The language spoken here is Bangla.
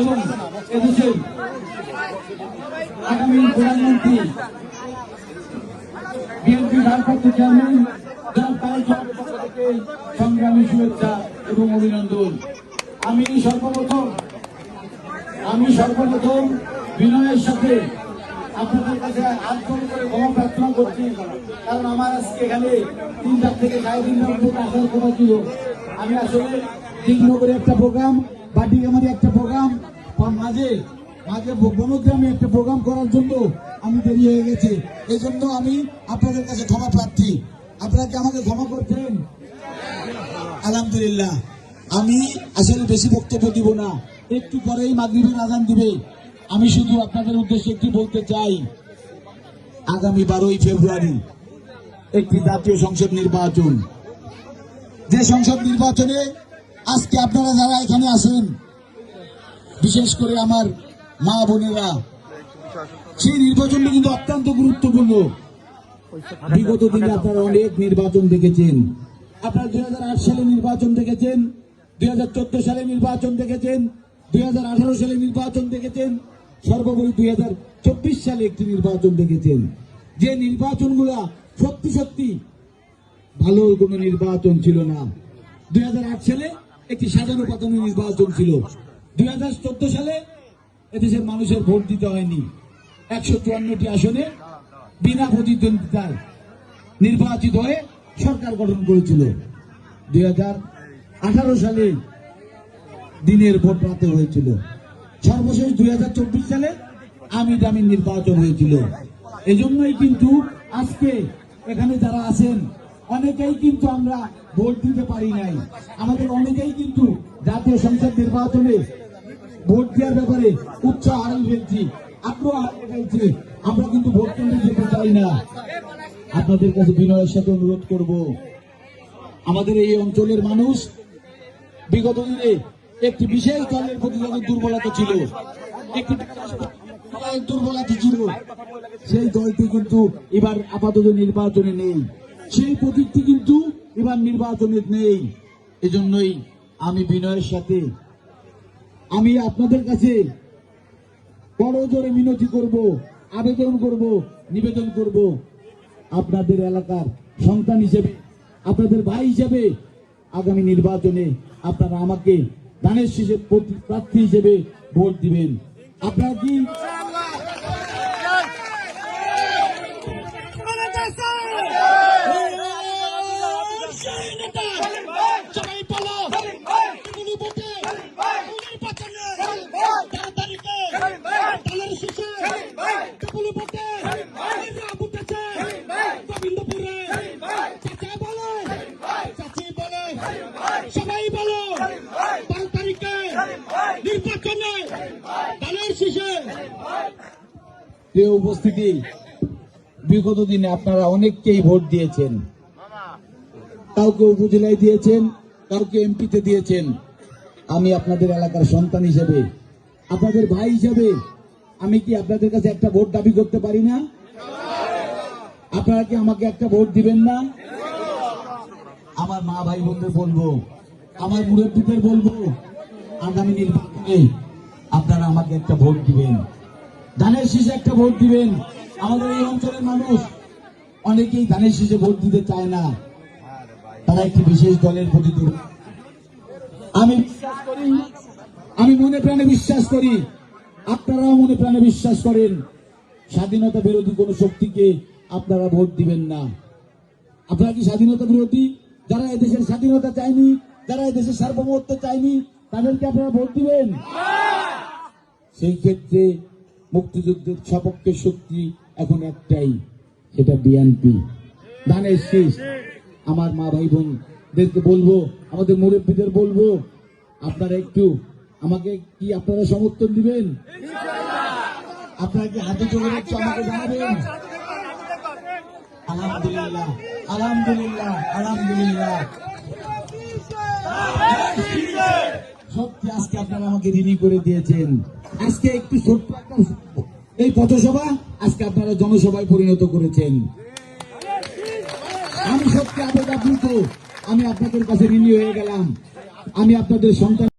এবং এদেশের আগামী প্রধানমন্ত্রী, বিএনপি ভারপ্রাপ্ত চেয়ারম্যান সংগ্রামী শুভেচ্ছা এবং অভিনন্দন। আমি সর্বপ্রথম আমি সর্বপ্রথম বিনয়ের সাথে আপনাদের কাছে জোড় করে ক্ষমা প্রার্থনা করছি, কারণ আমার আজকে এখানে তিনটার থেকে সাড়ে তিনটার মধ্যে আসার কথা ছিল আমি আসলে তিন নগরে একটা প্রোগ্রাম বাটিকামারি একটা প্রোগ্রাম মাঝে মাঝে বনগ্রামে একটা প্রোগ্রাম করার জন্য আমি দেরি হয়ে গেছে। এই জন্য আমি আপনাদের কাছে ক্ষমা প্রার্থী। আপনারা কি আমাকে ক্ষমা করছেন আলহামদুলিল্লাহ। আমি আসলে বেশি বক্তব্য দিব না। একটু পরেই মাগরিবের আজান দিবে। আমি শুধু আপনাদের উদ্দেশ্যে একটি বলতে চাই, আগামী বারোই ফেব্রুয়ারি একটি জাতীয় সংসদ নির্বাচন। যে সংসদ নির্বাচনে আজকে আপনারা যারা এখানে আছেন, বিশেষ করে আমার মা বোনেরা, সেই নির্বাচনটা কিন্তু অত্যন্ত গুরুত্বপূর্ণ। বিগত দিনে আপনারা অনেক নির্বাচন দেখেছেন। আপনারা দুই হাজার আট সালে নির্বাচন দেখেছেন দু হাজার চোদ্দ সালে নির্বাচন দেখেছেন, দুই হাজার আঠারো সালে নির্বাচন দেখেছেন, সর্বোপরি দুই হাজার চব্বিশ সালে একটি নির্বাচন দেখেছেন। যে নির্বাচনগুলা সত্যি সত্যি ভালো কোনো নির্বাচন ছিল না। দুই হাজার আট সালে একটি সাজানো পাতানো নির্বাচন ছিল। দুই হাজার চোদ্দ সালে এদেশের মানুষের ভোট দিতে হয়নি। একশো চুয়ান্নটি আসনে বিনা প্রতিদ্বন্দ্বিতায় নির্বাচিত হয়ে সরকার গঠন করেছিল। দুই হাজার আঠারো সালে দিনের ভোট রাতে হয়েছিল। সর্বশেষ দুই হাজার চব্বিশ সালে আমি দামি নির্বাচন হয়েছিল। এজন্যই কিন্তু আজকে এখানে যারা আছেন অনেকেই কিন্তু আমরা ভোট দিতে পারি নাই। আমাদের অনেকেই কিন্তু জাতীয় সংসদ নির্বাচনে ভোট দেওয়ার ব্যাপারে উৎসাহ হারিয়ে ফেলছি আগ্রহ হারিয়ে ফেলছি আমরা কিন্তু ভোট কেন্দ্রে যেতে চাই না। আপনাদের কাছে বিনয়ের সাথে অনুরোধ করব। আমাদের এই অঞ্চলের মানুষ বিগত দিনে একটি বিশেষ দলের প্রতি তাদের দুর্বলতা ছিল। একটি দুর্বলতা ছিল। সেই দলটি কিন্তু এবার আপাতত নির্বাচনে নেই। সেই প্রতীকটি কিন্তু এবার নির্বাচনে নেই। এজন্যই আমি বিনয়ের সাথে আমি আপনাদের কাছে বড় জোরে মিনতি করব, আবেদন করব, নিবেদন করব। আপনাদের এলাকার সন্তান হিসেবে, আপনাদের ভাই হিসেবে আগামী নির্বাচনে আপনারা আমাকে দানের শীষে প্রার্থী হিসেবে ভোট দিবেন। আপনারা কি প্রিয় উপস্থিতি, বিগত দিনে আপনারা অনেককেই ভোট দিয়েছেন। কাউকে উপজেলায় দিয়েছেন, কাউকে এমপিতে দিয়েছেন। আমি আপনাদের এলাকার সন্তান হিসেবে, আপনাদের ভাই হিসেবে, আমি কি আপনাদের কাছে একটা ভোট দাবি করতে পারি না? আপনারা কি আমাকে একটা ভোট দিবেন না? আমার মা ভাই বোনদের বলব, আমার মুরব্বীদের বলব, আগামী নির্বাচনে আপনারা আমাকে একটা ভোট দিবেন। ধানের শীষে একটা ভোট দিবেন। আমাদের এই অঞ্চলের মানুষ অনেকেই ধানের শীষে ভোট দিতে চায় না। তারা একটি বিশেষ দলের প্রতি আমি আমি মনে প্রাণে বিশ্বাস করি, আপনারাও মনে প্রাণে বিশ্বাস করেন, স্বাধীনতা বিরোধী কোন শক্তিকে আপনারা ভোট দিবেন না। আপনারা কি স্বাধীনতা বিরোধী? যারা এদেশের স্বাধীনতা চায়নি, যারা এদেশের সার্বভৌমত্ব চায়নি, তাদেরকে আপনারা ভোট দিবেন? সেই ক্ষেত্রে মুক্তিযুদ্ধের সপক্ষের শক্তি এখন একটাই, সেটা বিএনপি ধানের শীষ। আমার মা ভাই বোনদেরকে বলব, আমাদের মুরব্বীদের বলব, আপনারা একটু আমাকে কি আপনারা সমর্থন দিবেন? আপনারা কি হাতে চলে একটু আমাকে জানাবেন? আলহামদুলিল্লাহ আলহামদুলিল্লাহ আলহামদুলিল্লাহ সত্যি আজকে আপনারা আমাকে ঋণী করে দিয়েছেন। আজকে একটু ছোট্ট একটা এই পথসভা আজকে আপনারা জনসভায় পরিণত করেছেন। আমি সত্যি আবেগ আপ্লুত আমি আপনাদের কাছে ঋণী হয়ে গেলাম। আমি আপনাদের সন্তান